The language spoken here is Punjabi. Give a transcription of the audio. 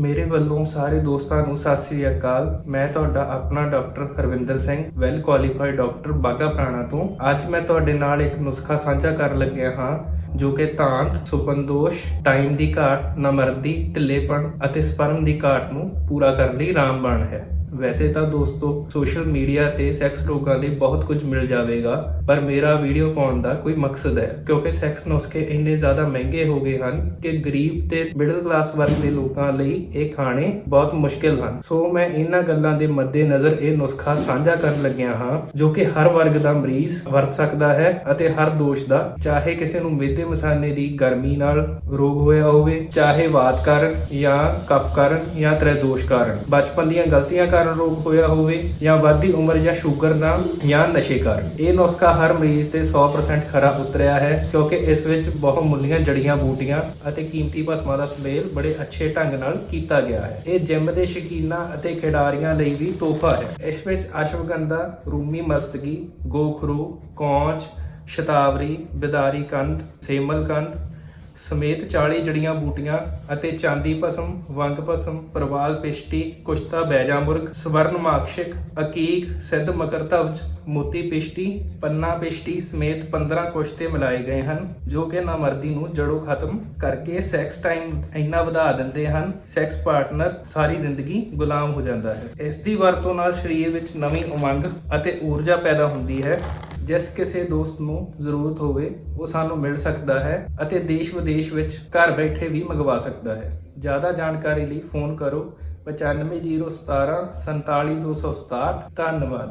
ਮੇਰੇ ਵੱਲੋਂ ਸਾਰੇ ਦੋਸਤਾਂ ਨੂੰ ਸਤਿ ਸ੍ਰੀ ਅਕਾਲ। ਮੈਂ ਤੁਹਾਡਾ ਆਪਣਾ doctor Harvinder Singh well qualified doctor Bagha Purana ਤੋਂ। ਅੱਜ ਮੈਂ ਤੁਹਾਡੇ ਨਾਲ ਇੱਕ ਨੁਸਖਾ ਸਾਂਝਾ ਕਰਨ ਲੱਗਿਆ ਹਾਂ, ਜੋ ਕਿ ਤਾਂਤ, ਸੁਪਨਦੋਸ਼, ਟਾਈਮ ਦੀ ਘਾਟ, ਨਮਰਦੀ, ਢਿੱਲੇਪਣ ਅਤੇ ਸਪਰਮ ਦੀ ਘਾਟ ਨੂੰ ਪੂਰਾ ਕਰਨ ਲਈ ਰਾਮਬਾਣ ਹੈ। ਵੈਸੇ ਤਾਂ ਦੋਸਤੋ ਸੋਸ਼ਲ ਮੀਡੀਆ ਤੇ ਸੈਕਸ ਲੋਕਾਂ ਲਈ ਬਹੁਤ ਕੁਝ ਮਿਲ ਜਾਵੇਗਾ, ਪਰ ਮੇਰਾ ਵੀਡੀਓ ਪਾਉਣ ਦਾ ਕੋਈ ਮਕਸਦ ਹੈ, ਕਿਉਂਕਿ ਸੈਕਸ ਨੁਸਖੇ ਇੰਨੇ ਜ਼ਿਆਦਾ ਮਹਿੰਗੇ ਹੋ ਗਏ ਹਨ ਕਿ ਗਰੀਬ ਤੇ ਮਿਡਲ ਕਲਾਸ ਵਰਗ ਦੇ ਲੋਕਾਂ ਲਈ ਇਹ ਖਾਣੇ ਬਹੁਤ ਮੁਸ਼ਕਿਲ ਹਨ। ਸੋ ਮੈਂ ਇਹਨਾਂ ਗੱਲਾਂ ਦੇ ਮੱਦੇਨਜ਼ਰ ਇਹ ਨੁਸਖਾ ਸਾਂਝਾ ਕਰਨ ਲੱਗਿਆ ਹਾਂ, ਜੋ ਕਿ ਹਰ ਵਰਗ ਦਾ ਮਰੀਜ਼ ਵਰਤ ਸਕਦਾ ਹੈ ਅਤੇ ਹਰ ਦੋਸ਼ ਦਾ, ਚਾਹੇ ਕਿਸੇ ਨੂੰ ਮੇਦੇ ਮਸਾਨੇ ਦੀ ਗਰਮੀ ਨਾਲ ਰੋਗ ਹੋਇਆ ਹੋਵੇ, ਚਾਹੇ ਵਾਤ ਕਾਰਨ ਜਾਂ ਕਫ ਕਾਰਨ ਜਾਂ ਤ੍ਰੈ ਦੋਸ਼ ਕਾਰਨ। ਬਚਪਨ ਦੀਆਂ ਗਲਤੀਆਂ ਕਾਰਨ ਰੋਗ ਹੋਇਆ ਹੋਵੇ ਜਾਂ ਵੱਧਦੀ ਉਮਰ ਜਾਂ ਸ਼ੂਗਰ ਨਾਲ ਜਾਂ ਨਸ਼ੇ ਕਾਰਨ। ਇਹ ਨੁਸਖਾ ਹਰ ਮਰੀਜ਼ ਤੇ 100% ਖਰਾ ਉਤਰਿਆ ਹੈ ਕਿਉਂਕਿ ਇਸ ਵਿੱਚ ਬਹੁਤ ਮੁੱਲੀਆਂ, ਜੜੀਆਂ, ਬੂਟੀਆਂ ਅਤੇ ਕੀਮਤੀ ਭਸਮਾਂ ਦਾ ਸੁਮੇਲ ਬੜੇ ਅੱਛੇ ਢੰਗ ਨਾਲ ਕੀਤਾ ਗਿਆ ਹੈ। ਇਹ ਜਿਮ ਦੇ ਸ਼ੌਕੀਨਾਂ ਅਤੇ ਖਿਡਾਰੀਆਂ ਲਈ ਵੀ ਤੋਹਫਾ ਹੈ। ਇਸ ਵਿੱਚ ਅਸ਼ਵਗੰਧਾ, ਰੂਮੀ ਮਸਤਗੀ ਗੋਖਰੂ, ਕੌਂਚ, ਸ਼ਤਾਵਰੀ, ਬਿਦਾਰੀ ਕੰਧ, ਸੇਮਲ ਕੰਧ ਸਮੇਤ 40 ਜੜੀਆਂ ਬੂਟੀਆਂ ਅਤੇ ਚਾਂਦੀ ਭਸਮ, ਵੰਗ ਭਸਮ, ਪ੍ਰਵਾਲ ਪਿਸ਼ਟੀ ਕੁਸ਼ਤਾ ਬੈਜਾਮੁਰਗ ਸਵਰਨ ਮਾਕਸ਼ਿਕ, ਅਕੀਕ, ਸਿੱਧ ਮਕਰਤਵਜ ਮੋਤੀ ਪਿਸ਼ਟੀ ਪੰਨਾ ਪਿਸ਼ਟੀ ਸਮੇਤ 15 ਕੁਸ਼ਤੇ ਮਿਲਾਏ ਗਏ ਹਨ, ਜੋ ਕਿ ਨਾਮਰਦੀ ਨੂੰ ਜੜੋਂ ਖਤਮ ਕਰਕੇ ਸੈਕਸ ਟਾਈਮ ਇੰਨਾ ਵਧਾ ਦਿੰਦੇ ਹਨ ਸੈਕਸ ਪਾਰਟਨਰ ਸਾਰੀ ਜ਼ਿੰਦਗੀ ਗੁਲਾਮ ਹੋ ਜਾਂਦਾ ਹੈ। ਇਸ ਦੀ ਵਰਤੋਂ ਨਾਲ ਸਰੀਰ ਵਿੱਚ ਨਵੀਂ ਉਮੰਗ ਅਤੇ ਊਰਜਾ ਪੈਦਾ ਹੁੰਦੀ ਹੈ। ਜਿਸ ਕਿਸੇ ਦੋਸਤ ਨੂੰ ਜ਼ਰੂਰਤ ਹੋਵੇ, ਉਹ ਸਾਨੂੰ ਮਿਲ ਸਕਦਾ ਹੈ ਅਤੇ ਦੇਸ਼ ਵਿਦੇਸ਼ ਵਿੱਚ ਘਰ ਬੈਠੇ ਵੀ ਮੰਗਵਾ ਸਕਦਾ ਹੈ। ਜ਼ਿਆਦਾ ਜਾਣਕਾਰੀ ਲਈ ਫੋਨ ਕਰੋ 95017 47267 ਧੰਨਵਾਦ।